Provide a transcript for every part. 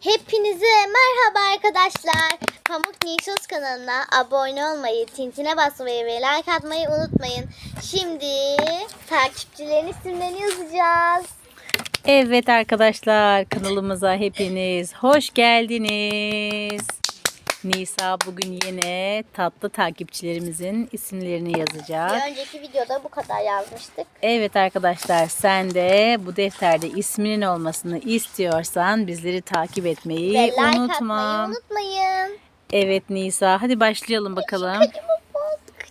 Hepinize merhaba arkadaşlar. Pamuk Nişos kanalına abone olmayı, tintine basmayı ve like atmayı unutmayın. Şimdi takipçilerin isimlerini yazacağız. Evet arkadaşlar kanalımıza hepiniz hoş geldiniz. Nisa bugün yine tatlı takipçilerimizin isimlerini yazacak. Bir önceki videoda bu kadar yazmıştık. Evet arkadaşlar sen de bu defterde isminin olmasını istiyorsan bizleri takip etmeyi Ve like unutma. unutmayın. Evet Nisa hadi başlayalım bakalım.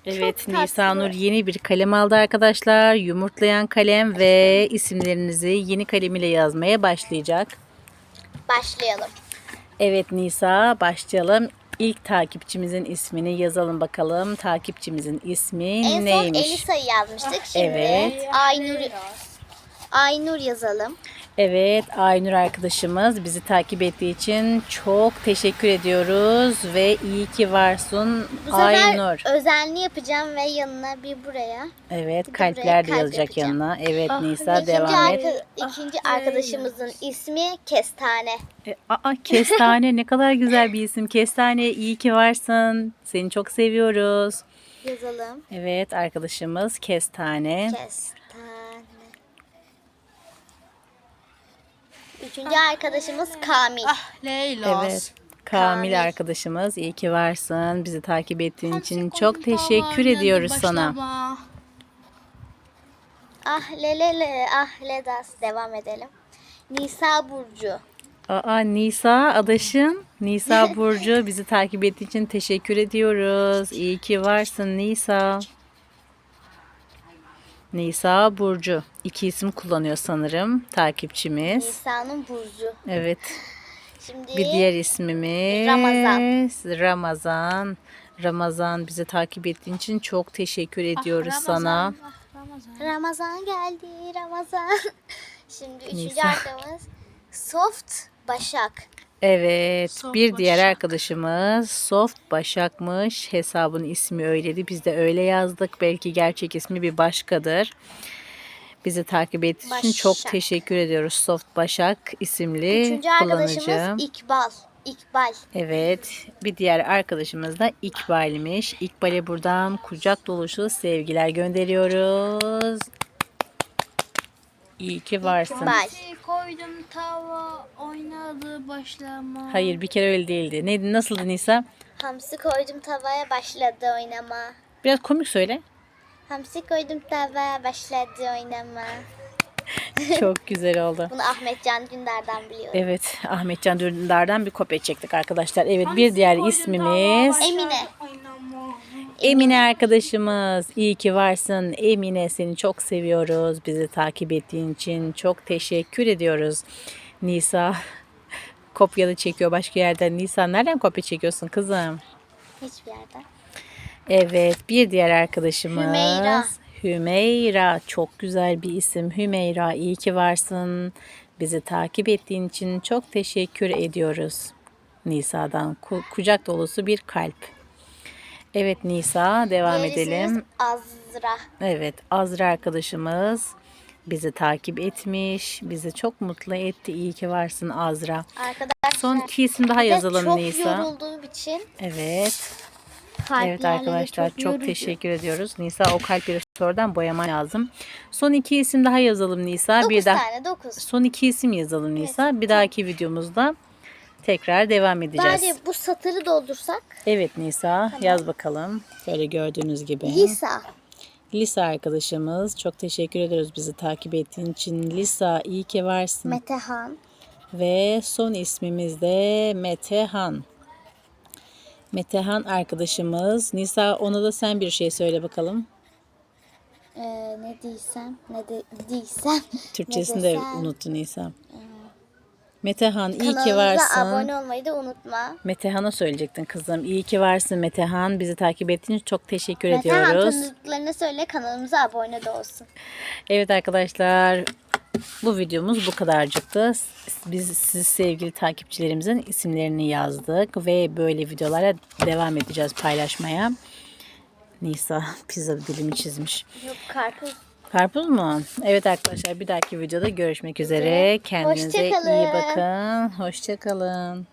Evet Çok Nisa tatlı. Nur yeni bir kalem aldı arkadaşlar. Yumurtlayan kalem ve isimlerinizi yeni kalemiyle yazmaya başlayacak. Başlayalım. Evet Nisa başlayalım. İlk takipçimizin ismini yazalım bakalım. Takipçimizin ismi En son neymiş? Elisa'yı yazmıştık. Şimdi Evet. Aynur, Aynur yazalım. Evet Aynur arkadaşımız bizi takip ettiği için çok teşekkür ediyoruz ve iyi ki varsın Bu sefer Aynur. özenli yapacağım ve yanına bir buraya. Evet de kalpler buraya de kalp yazacak yapacağım. yanına. Evet Nisa İkinci, devam et. arka- ikinci arkadaşımızın ismi Kestane. E, aa, Kestane ne kadar güzel bir isim. Kestane iyi ki varsın. Seni çok seviyoruz. Yazalım. Evet arkadaşımız Kestane. Kestane. Üçüncü arkadaşımız Kamil. Leyla. Evet. Kamil Kamil. arkadaşımız iyi ki varsın. Bizi takip ettiğin için çok teşekkür ediyoruz sana. Ah lelele ah ledas. Devam edelim. Nisa Burcu. Aa Nisa adaşın. Nisa Burcu bizi takip ettiğin için teşekkür ediyoruz. İyi ki varsın Nisa. Nisa Burcu. İki isim kullanıyor sanırım takipçimiz. Nisa'nın Burcu. Evet. Şimdi Bir diğer ismimiz Ramazan. Ramazan. Ramazan bizi takip ettiğin için çok teşekkür ediyoruz sana. Ramazan geldi Ramazan. Şimdi üçüncü Nisa. arkadaşımız Soft Başak. Evet, Soft bir diğer Başak. arkadaşımız Soft Başak'mış. Hesabın ismi öyleydi. Biz de öyle yazdık. Belki gerçek ismi bir başkadır. Bizi takip ettiği için çok teşekkür ediyoruz. Soft Başak isimli Üçüncü arkadaşımız kullanıcı. İkbal. İkbal. Evet, bir diğer arkadaşımız da İkbal'miş. İkbal'e buradan kucak dolusu sevgiler gönderiyoruz. İyi ki varsın. İkbal. koydum tava oynadı başlama. Hayır, bir kere öyle değildi. Neydi, nasıldı Nisa? Hamsi koydum tavaya başladı oynama. Biraz komik söyle. Hamsi koydum tavaya başladı oynama. Çok güzel oldu. Bunu Ahmet Can Dündar'dan biliyorum. Evet, Ahmetcan Dündar'dan bir kopya çektik arkadaşlar. Evet, bir diğer ismimiz Emine. Emine arkadaşımız. İyi ki varsın. Emine seni çok seviyoruz. Bizi takip ettiğin için çok teşekkür ediyoruz. Nisa kopyalı çekiyor başka yerden. Nisa nereden kopya çekiyorsun kızım? Hiçbir yerden. Evet, bir diğer arkadaşımız Hümeyra. Hümeyra. Çok güzel bir isim. Hümeyra iyi ki varsın. Bizi takip ettiğin için çok teşekkür ediyoruz. Nisa'dan ku- kucak dolusu bir kalp. Evet Nisa devam Diğer edelim. Azra. Evet Azra arkadaşımız bizi takip etmiş. Bizi çok mutlu etti. İyi ki varsın Azra. Arkadaşlar. Son iki isim daha yazalım çok Nisa. yorulduğum için Evet. kalp Evet arkadaşlar çok, yorucu. teşekkür ediyoruz. Nisa o kalpleri sonradan boyaman lazım. Son iki isim daha yazalım Nisa. Dokuz bir daha tane dokuz. son iki isim yazalım Nisa. Bir dahaki videomuzda tekrar devam edeceğiz. Bari bu satırı doldursak. Evet Nisa yaz bakalım. Böyle gördüğünüz gibi. Lisa. Lisa arkadaşımız çok teşekkür ediyoruz bizi takip ettiğin için. Lisa iyi ki varsın. Metehan. Ve son ismimiz de Metehan. Metehan arkadaşımız. Nisa ona da sen bir şey söyle bakalım. Ee, ne diysem ne de diysem. Türkçesini ne de desem. unuttun Nisa. Metehan iyi ki Kanalımıza varsın. abone olmayı da unutma. Metehan'a söyleyecektin kızım. İyi ki varsın Metehan. Bizi takip ettiğin için çok teşekkür Metehan ediyoruz. tanıdıklarına söyle kanalımıza abone de olsun. Evet arkadaşlar bu videomuz bu kadarcıktı. Biz siz sevgili takipçilerimizin isimlerini yazdık ve böyle videolara devam edeceğiz paylaşmaya. Nisa pizza dilimi çizmiş. Yok karpuz. Karpuz mu? Evet arkadaşlar bir dahaki videoda görüşmek üzere. Kendinize iyi bakın. Hoşçakalın.